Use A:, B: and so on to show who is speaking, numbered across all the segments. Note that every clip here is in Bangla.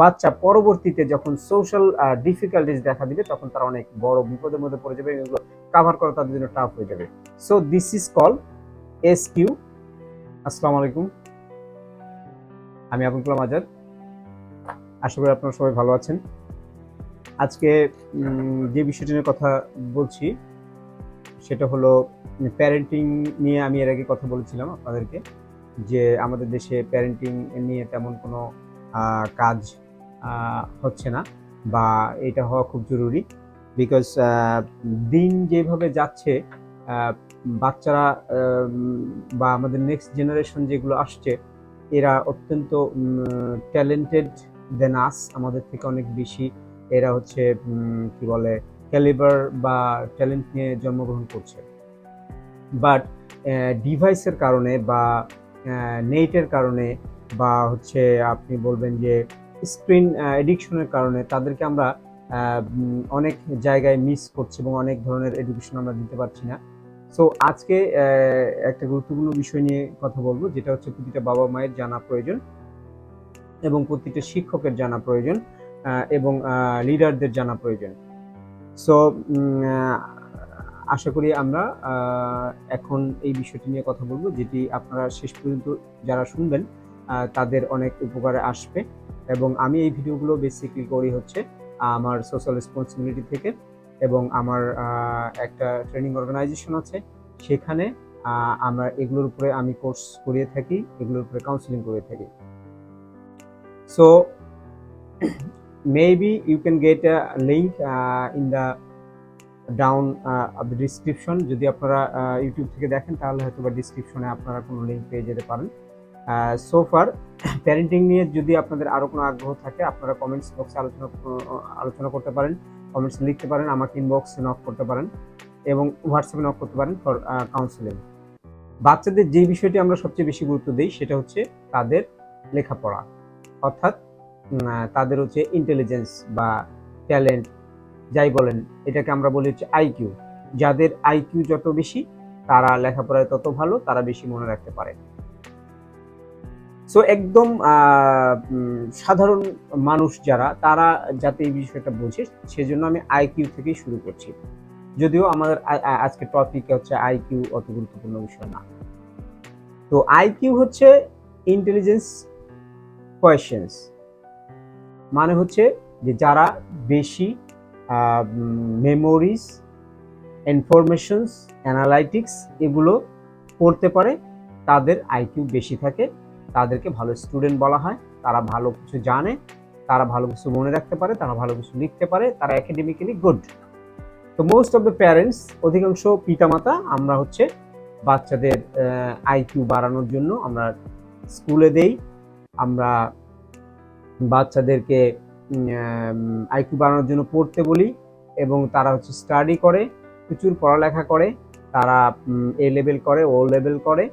A: বাচ্চা পরবর্তীতে যখন সোশ্যাল ডিফিকাল্টিস দেখা দিবে, তখন তারা অনেক বড় বিপদের মধ্যে পড়ে যাবে এগুলো কাভার করা তাদের জন্য টাফ হয়ে যাবে। So this is call S Q আসসালামু আলাইকুম। আমি আবুল কালাম আজাদ। আশা করি আপনারা সবাই ভালো আছেন। আজকে যে বিষয়টি নিয়ে কথা বলছি, সেটা হলো প্যারেন্টিং নিয়ে আমি এর আগে কথা বলেছিলাম আপনাদেরকে, যে আমাদের দেশে প্যারেন্টিং নিয়ে তেমন কোনো কাজ হচ্ছে না বা এটা হওয়া খুব জরুরি বিকজ দিন যেভাবে যাচ্ছে বাচ্চারা বা আমাদের নেক্সট জেনারেশন যেগুলো আসছে, এরা অত্যন্ত ট্যালেন্টেড দেন আস আমাদের থেকে অনেক বেশি। এরা হচ্ছে কি বলে ক্যালিবার বা ট্যালেন্ট নিয়ে জন্মগ্রহণ করছে। বাট ডিভাইসের কারণে বা নেটের কারণে বা হচ্ছে আপনি বলবেন যে স্ক্রিন এডিকশনের কারণে তাদেরকে আমরা অনেক জায়গায় মিস করছি এবং অনেক ধরনের এডুকেশন আমরা দিতে পারছি না। সো আজকে একটা গুরুত্বপূর্ণ বিষয় নিয়ে কথা বলব, যেটা হচ্ছে প্রতিটা বাবা মায়ের জানা প্রয়োজন এবং প্রতিটা শিক্ষকের জানা প্রয়োজন এবং লিডারদের জানা প্রয়োজন। সো আশা করি আমরা এখন এই বিষয়টি নিয়ে কথা বলব, যেটি আপনারা শেষ পর্যন্ত যারা শুনবেন তাদের অনেক উপকারে আসবে। এবং আমি এই ভিডিওগুলো বেসিক্যালি করি হচ্ছে আমার সোশ্যাল রেসপন্সিবিলিটি থেকে এবং আমার একটা ট্রেনিং অর্গানাইজেশন আছে। সেখানে আমরা এগুলোর উপরে আমি কোর্স করিয়ে থাকি এগুলোর উপরে কাউন্সিলিং করে থাকি। So you can get a link uh, in the down of the description যদি আপনারা ইউটিউব থেকে দেখেন তাহলে হয়তো বা ডিসক্রিপশনে আপনারা কোনো লিঙ্ক পেয়ে যেতে পারেন। সো ফার প্যারেন্টিং নিয়ে যদি আপনাদের আরও কোনো আগ্রহ থাকে, আপনারা কমেন্টস বক্সে আলোচনা আলোচনা করতে পারেন কমেন্টস লিখতে পারেন, আমাকে ইনবক্সে নক করতে পারেন এবং হোয়াটসঅ্যাপে নক করতে পারেন ফর কাউন্সিলিং বাচ্চাদের যে বিষয়টি আমরা সবচেয়ে বেশি গুরুত্ব দিই, সেটা হচ্ছে তাদের লেখাপড়া। অর্থাৎ তাদের হচ্ছে ইন্টেলিজেন্স বা ট্যালেন্ট যাই বলেন, এটাকে আমরা বলি হচ্ছে আইকিউ যাদের আইকিউ যত বেশি, তারা লেখাপড়ায় তত ভালো, তারা বেশি মনে রাখতে পারে। সো একদম সাধারণ মানুষ যারা, তারা যাতে এই বিষয়টা বোঝে, সেজন্য আমি আইকিউ থেকেই শুরু করছি। যদিও আমাদের আজকে টপিক হচ্ছে আইকিউ অত গুরুত্বপূর্ণ বিষয় না। তো আইকিউ হচ্ছে ইন্টেলিজেন্স কোয়েশনস মানে হচ্ছে যে যারা বেশি মেমোরিজ ইনফরমেশনস অ্যানালাইটিক্স এগুলো পড়তে পারে, তাদের আইকিউ বেশি থাকে। তাদেরকে ভালো স্টুডেন্ট বলা হয়। তারা ভালো কিছু জানে, তারা ভালো কিছু মনে রাখতে পারে, তারা ভালো কিছু লিখতে পারে, তারা একাডেমিক্যালি গুড তো মোস্ট অফ দ্য প্যারেন্টস অধিকাংশ পিতামাতা আমরা হচ্ছে বাচ্চাদের আইকিউ বাড়ানোর জন্য আমরা স্কুলে দেই। আমরা বাচ্চাদেরকে আইকিউ বাড়ানোর জন্য পড়তে বলি এবং তারা হচ্ছে স্টাডি করে, প্রচুর পড়ালেখা করে, তারা এ লেভেল করে ও লেভেল করে।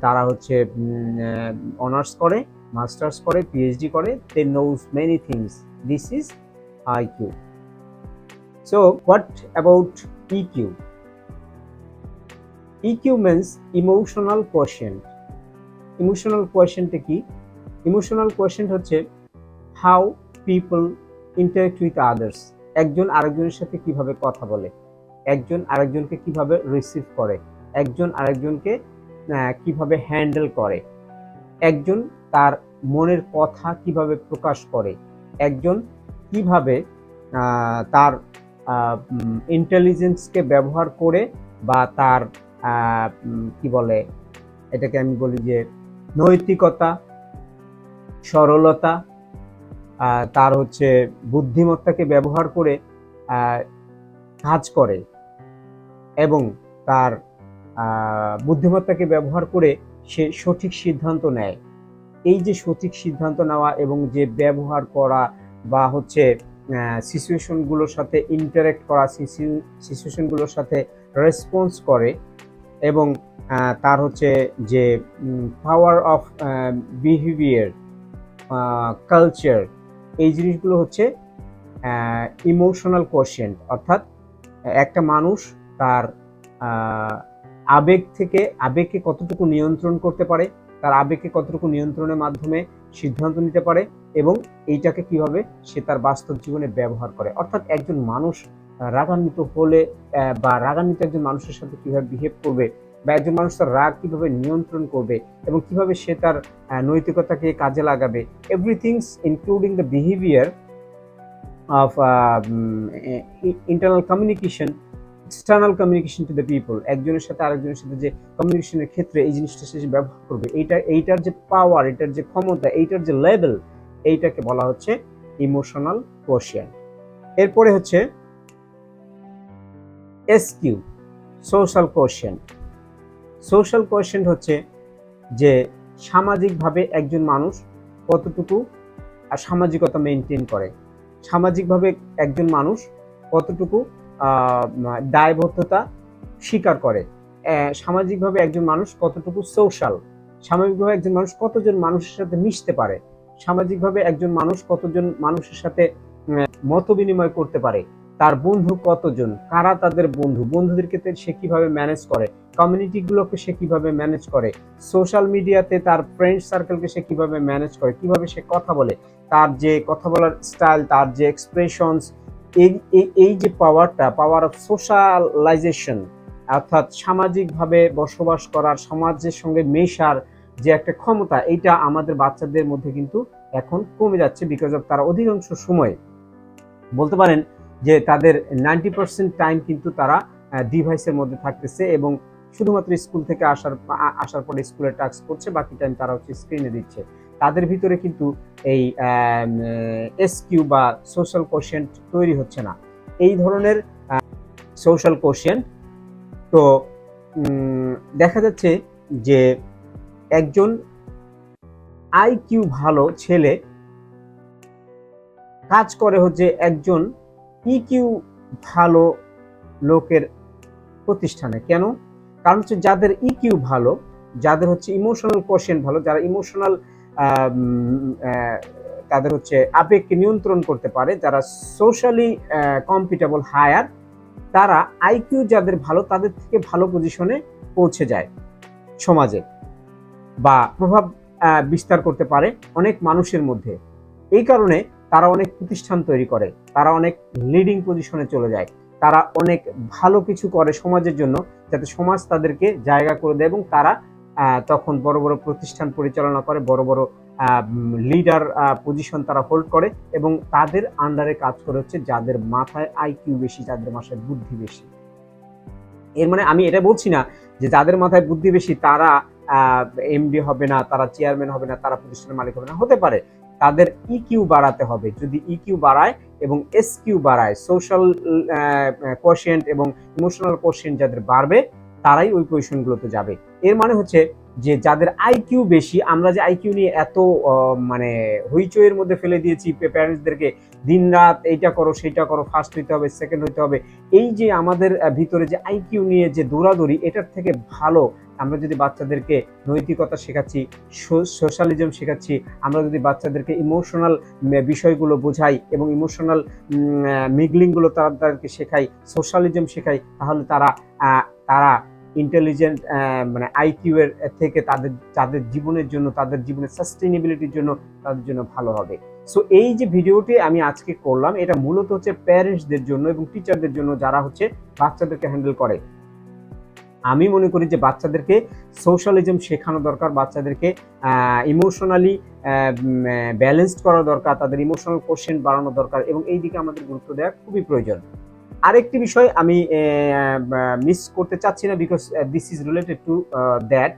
A: তারা হচ্ছে অনার্স করে মাস্টার্স করে পিএইচডি করে they knows many things this is IQ so what about EQ EQ means emotional quotient emotional কোয়েশ্চেন্টটা কি? ইমোশনাল কোয়েশ্চেন্ট হচ্ছে how people interact with others একজন আরেকজনের সাথে কীভাবে কথা বলে? একজন আরেকজনকে কীভাবে রিসিভ করে? একজন আরেকজনকে কীভাবে হ্যান্ডেল করে? একজন তার মনের কথা কীভাবে প্রকাশ করে? একজন কীভাবে তার ইন্টেলিজেন্সকে ব্যবহার করে বা তার কি বলে? এটাকে আমি বলি যে নৈতিকতা, সরলতা তার হচ্ছে বুদ্ধিমত্তাকে ব্যবহার করে কাজ করে এবং তার বুদ্ধিমত্তাকে ব্যবহার করে সে সঠিক সিদ্ধান্ত নেয়। এই যে সঠিক সিদ্ধান্ত নেওয়া এবং যে ব্যবহার করা বা হচ্ছে সিচুয়েশনগুলোর সাথে ইন্টারেক্ট করা সিচুয়েশনগুলোর সাথে রেসপন্স করে এবং তার হচ্ছে যে পাওয়ার অফ বিহেভিয়ার কালচার এই জিনিসগুলো হচ্ছে ইমোশনাল কোয়েশ্চেন্ট অর্থাৎ একটা মানুষ তার আবেগ থেকে আবেগকে কতটুকু নিয়ন্ত্রণ করতে পারে, তার আবেগকে কতটুকু নিয়ন্ত্রণের মাধ্যমে সিদ্ধান্ত নিতে পারে এবং এইটাকে কীভাবে সে তার বাস্তব জীবনে ব্যবহার করে। অর্থাৎ একজন মানুষ রাগান্বিত হলে বা রাগান্বিত একজন মানুষের সাথে কীভাবে বিহেভ করবে, বা একজন মানুষ তার রাগ কীভাবে নিয়ন্ত্রণ করবে এবং কীভাবে সে তার নৈতিকতাকে কাজে লাগাবে everythings including the behaviour of internal communication external communication to the people একজনের সাথে আরেকজনের সাথে যে কমিউনিকেশনের ক্ষেত্রে এই জিনিসটা সে ব্যবহার করবে, এইটা, এইটার যে পাওয়ার এটার যে ক্ষমতা, এইটার যে লেভেল এইটাকে বলা হচ্ছে ইমোশনাল কোশিয়ান এরপরে হচ্ছে SQ social quotient social quotient হচ্ছে যে সামাজিকভাবে একজন মানুষ কতটুকু আর সামাজিকতা মেনটেন করে, সামাজিকভাবে একজন মানুষ কতটুকু দায়বদ্ধতা স্বীকার করে। সামাজিকভাবে একজন মানুষ কতটুকু সোশ্যাল সামাজিকভাবে একজন মানুষ কতজন মানুষের সাথে মিশতে পারে? সামাজিকভাবে একজন মানুষ কতজন মানুষের সাথে মত বিনিময় করতে পারে? তার বন্ধু কতজন? কারা তাদের বন্ধু? বন্ধুদেরকে সে কীভাবে ম্যানেজ করে? কমিউনিটিগুলোকে সে কীভাবে ম্যানেজ করে? সোশ্যাল মিডিয়াতে তার ফ্রেন্ড সার্কেলকে সে কীভাবে ম্যানেজ করে? কীভাবে সে কথা বলে? তার যে কথা বলার স্টাইল তার যে এক্সপ্রেশনস এই, এই- যে পাওয়ারটা পাওয়ার অফ সোশ্যালাইজেশন অর্থাৎ সামাজিকভাবে বসবাস করার, সমাজের সঙ্গে মেশার যে একটা ক্ষমতা এটা আমাদের বাচ্চাদের মধ্যে কিন্তু এখন কমে যাচ্ছে বিকজ অফ তারা অধিকাংশ সময়। বলতে পারেন যে তাদের নাইনটি পার্সেন্ট টাইম কিন্তু তারা ডিভাইসের মধ্যে থাকতেছে এবং শুধুমাত্র স্কুল থেকে আসার আসার পরে স্কুলের টাস্ক করছে, বাকি টাইম তারা হচ্ছে স্ক্রিনে দিচ্ছে। তাদের ভিতরে কিন্তু এই এসকিউ বা সোশ্যাল কোশেন্ট তৈরি হচ্ছে না। এই ধরনের সোশ্যাল কোশেন্ট তো দেখা যাচ্ছে যে একজন আইকিউ ভালো ছেলে কাজ করে হচ্ছে একজন ইকিউ ভালো লোকের প্রতিষ্ঠানে। কেন? কারণ হচ্ছে যাদের ইকিউ ভালো, যাদের হচ্ছে ইমোশনাল কোশেন্ট ভালো, যারা ইমোশনাল তাদের হচ্ছে আবেগকে নিয়ন্ত্রণ করতে পারে, যারা সোশ্যালি কম্পিটেবল হায়ার তারা আইকিউ যাদের ভালো তাদের থেকে ভালো পজিশনে পৌঁছে যায় সমাজে বা প্রভাব বিস্তার করতে পারে অনেক মানুষের মধ্যে। এই কারণে তারা অনেক প্রতিষ্ঠান তৈরি করে, তারা অনেক লিডিং পজিশনে চলে যায়, তারা অনেক ভালো কিছু করে সমাজের জন্য, যাতে সমাজ তাদেরকে জায়গা করে দেয় এবং তারা তখন বড় বড় প্রতিষ্ঠান পরিচালনা করে, বড় বড় লিডার পজিশন তারা হোল্ড করে এবং তাদের আন্ডারে কাজ করে হচ্ছে যাদের মাথায় আইকিউ বেশি, যাদের মাথায় বুদ্ধি বেশি। এর মানে আমি এটা বলছি না যে যাদের মাথায় বুদ্ধি বেশি, তারা এমডি হবে না, তারা চেয়ারম্যান হবে না, তারা প্রতিষ্ঠানের মালিক হবে না। হতে পারে, তাদের ইকিউ বাড়াতে হবে। যদি ইকিউ বাড়ায় এবং এসকিউ বাড়ায় সোশ্যাল কোশেন্ট এবং ইমোশনাল কোশেন্ট যাদের বাড়বে তারাই ওই পজিশনগুলোতে যাবে। এর মানে হচ্ছে যে যাদের আইকিউ বেশি, আমরা যে আইকিউ নিয়ে এত মানে হইচইয়ের মধ্যে ফেলে দিয়েছি প্যারেন্টসদেরকে দিন রাত এইটা করো, সেইটা করো ফার্স্ট হইতে হবে সেকেন্ড হইতে হবে, এই যে আমাদের ভিতরে যে আইকিউ নিয়ে যে দৌড়াদৌড়ি, এটার থেকে ভালো আমরা যদি বাচ্চাদেরকে নৈতিকতা শেখাচ্ছি সোশ্যালিজম শেখাচ্ছি, আমরা যদি বাচ্চাদেরকে ইমোশনাল বিষয়গুলো বোঝাই এবং ইমোশনাল মিগলিংগুলো তারা, তাদেরকে শেখাই সোশ্যালিজম শেখাই, তাহলে তারা তারা ইন্টেলিজেন্ট মানে আইকিউ এর থেকে তাদের তাদের জীবনের জন্য, তাদের জীবনের সাস্টেনেবিলিটির জন্য তাদের জন্য ভালো হবে। সো এই যে ভিডিওটি আমি আজকে করলাম, এটা মূলত হচ্ছে প্যারেন্টসদের জন্য এবং টিচারদের জন্য যারা হচ্ছে বাচ্চাদেরকে হ্যান্ডেল করে। আমি মনে করি যে বাচ্চাদেরকে সোশ্যালিজম শেখানো দরকার, বাচ্চাদেরকে ইমোশনালি ব্যালেন্সড করা দরকার, তাদের ইমোশনাল কোশ্চেন বাড়ানো দরকার এবং এই দিকে আমাদের গুরুত্ব দেওয়া খুবই প্রয়োজন। আরেকটি বিষয় আমি মিস করতে চাচ্ছি না because this is related to that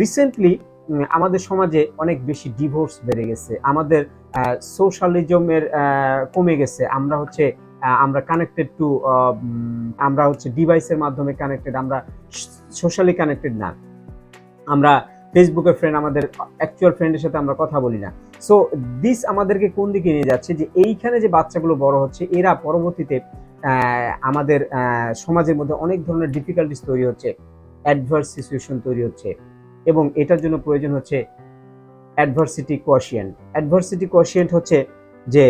A: recently আমাদের সমাজে অনেক বেশি ডিভোর্স বেড়ে গেছে। আমাদের সোশ্যালিজমের কমে গেছে। আমরা হচ্ছে আমরা কানেক্টেড টু আমরা হচ্ছে ডিভাইসের মাধ্যমে কানেক্টেড আমরা সোশ্যালি কানেক্টেড না। আমরা ফেসবুকের ফ্রেন্ড আমাদের অ্যাকচুয়াল ফ্রেন্ডের সাথে আমরা কথা বলি না। সো দিস আমাদেরকে কোন দিকে নিয়ে যাচ্ছে? যে এইখানে যে বাচ্চাগুলো বড় হচ্ছে, এরা পরবর্তীতে আমাদের সমাজের মধ্যে অনেক ধরনের ডিফিকাল্টিস তৈরি হচ্ছে অ্যাডভার্স সিচুয়েশন তৈরি হচ্ছে এবং এটার জন্য প্রয়োজন হচ্ছে অ্যাডভার্সিটি কোয়াশিয়েন্ট অ্যাডভার্সিটি কোয়াশিয়েন্ট হচ্ছে যে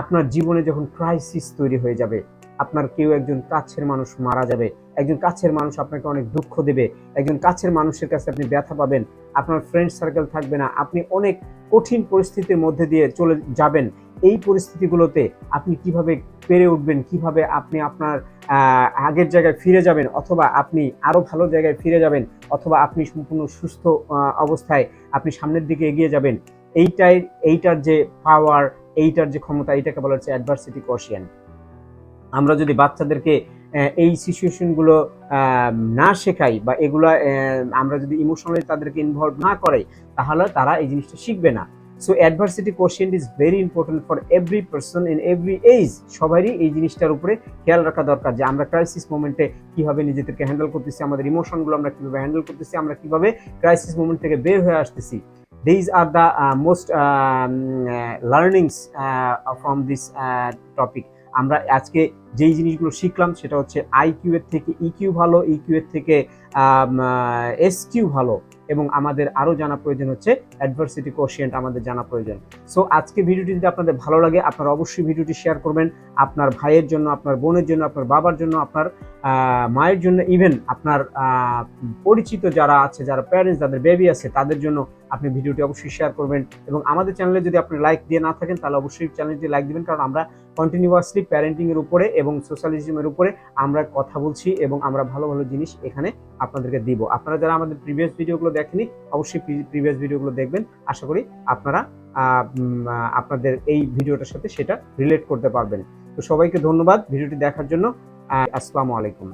A: আপনার জীবনে যখন ক্রাইসিস তৈরি হয়ে যাবে, আপনার কেউ একজন কাছের মানুষ মারা যাবে, একজন কাছের মানুষ আপনাকে অনেক দুঃখ দেবে, একজন কাছের মানুষের কাছে আপনি ব্যথা পাবেন, আপনার ফ্রেন্ড সার্কেল থাকবে না, আপনি অনেক কঠিন পরিস্থিতির মধ্যে দিয়ে চলে যাবেন। এই পরিস্থিতিগুলোতে আপনি কীভাবে পেরে উঠবেন কীভাবে আপনি আপনার আগের জায়গায় ফিরে যাবেন অথবা আপনি আরও ভালো জায়গায় ফিরে যাবেন অথবা আপনি সম্পূর্ণ সুস্থ অবস্থায় আপনি সামনের দিকে এগিয়ে যাবেন। এইটাই, এইটার যে পাওয়ার এইটার যে ক্ষমতা এইটাকে বলা হচ্ছে অ্যাডভার্সিটি কোশিয়ান আমরা যদি বাচ্চাদেরকে এই সিচুয়েশনগুলো না শেখাই বা এগুলো আমরা যদি ইমোশনালি তাদেরকে ইনভলভ না করে তাহলে তারা এই জিনিসটা শিখবে না। So adversity question is very important for every person in every age সবারই এই জিনিসটার উপরে খেয়াল রাখা দরকার যে আমরা ক্রাইসিস মোমেন্টে কীভাবে নিজেদেরকে হ্যান্ডেল করতেছি, আমাদের ইমোশনগুলো আমরা কীভাবে হ্যান্ডেল করতেছি, আমরা কীভাবে ক্রাইসিস মোমেন্ট থেকে বের হয়ে আসতেছি। These are the most learnings from this topic আমরা আজকে যেই জিনিসগুলো শিখলাম সেটা হচ্ছে আইকিউ এর থেকে ইকিউ ভালো ইকিউ এর থেকে এস কিউ ভালো এবং আমাদের আরও জানা প্রয়োজন হচ্ছে অ্যাডভার্সিটি কোশিয়েন্ট আমাদের জানা প্রয়োজন। সো আজকে ভিডিওটি যদি আপনাদের ভালো লাগে, আপনারা অবশ্যই ভিডিওটি শেয়ার করবেন। আপনার ভাইয়ের জন্য, আপনার বোনের জন্য, আপনার বাবার জন্য, আপনার মায়ের জন্য ইভেন আপনার পরিচিত যারা আছে, যারা প্যারেন্টস যাদের বেবি আছে, তাদের জন্য আপনি ভিডিওটি অবশ্যই শেয়ার করবেন এবং আমাদের চ্যানেলে যদি আপনি লাইক দিয়ে না থাকেন, তাহলে অবশ্যই চ্যানেলটি লাইক দিবেন, কারণ আমরা কন্টিনিউয়াসলি প্যারেন্টিং এর উপরে এবং সোশ্যালিজমের উপরে আমরা কথা বলছি এবং আমরা ভালো ভালো জিনিস এখানে আপনাদেরকে দিব। আপনারা যারা আমাদের প্রিভিয়াস ভিডিওগুলো দেখেনি অবশ্যই প্রিভিয়াস ভিডিওগুলো দেখবেন। আশা করি আপনারা আপনাদের এই ভিডিওটার সাথে সেটা রিলেট করতে পারবেন। তো সবাইকে ধন্যবাদ ভিডিওটি দেখার জন্য। আসসালামু আলাইকুম।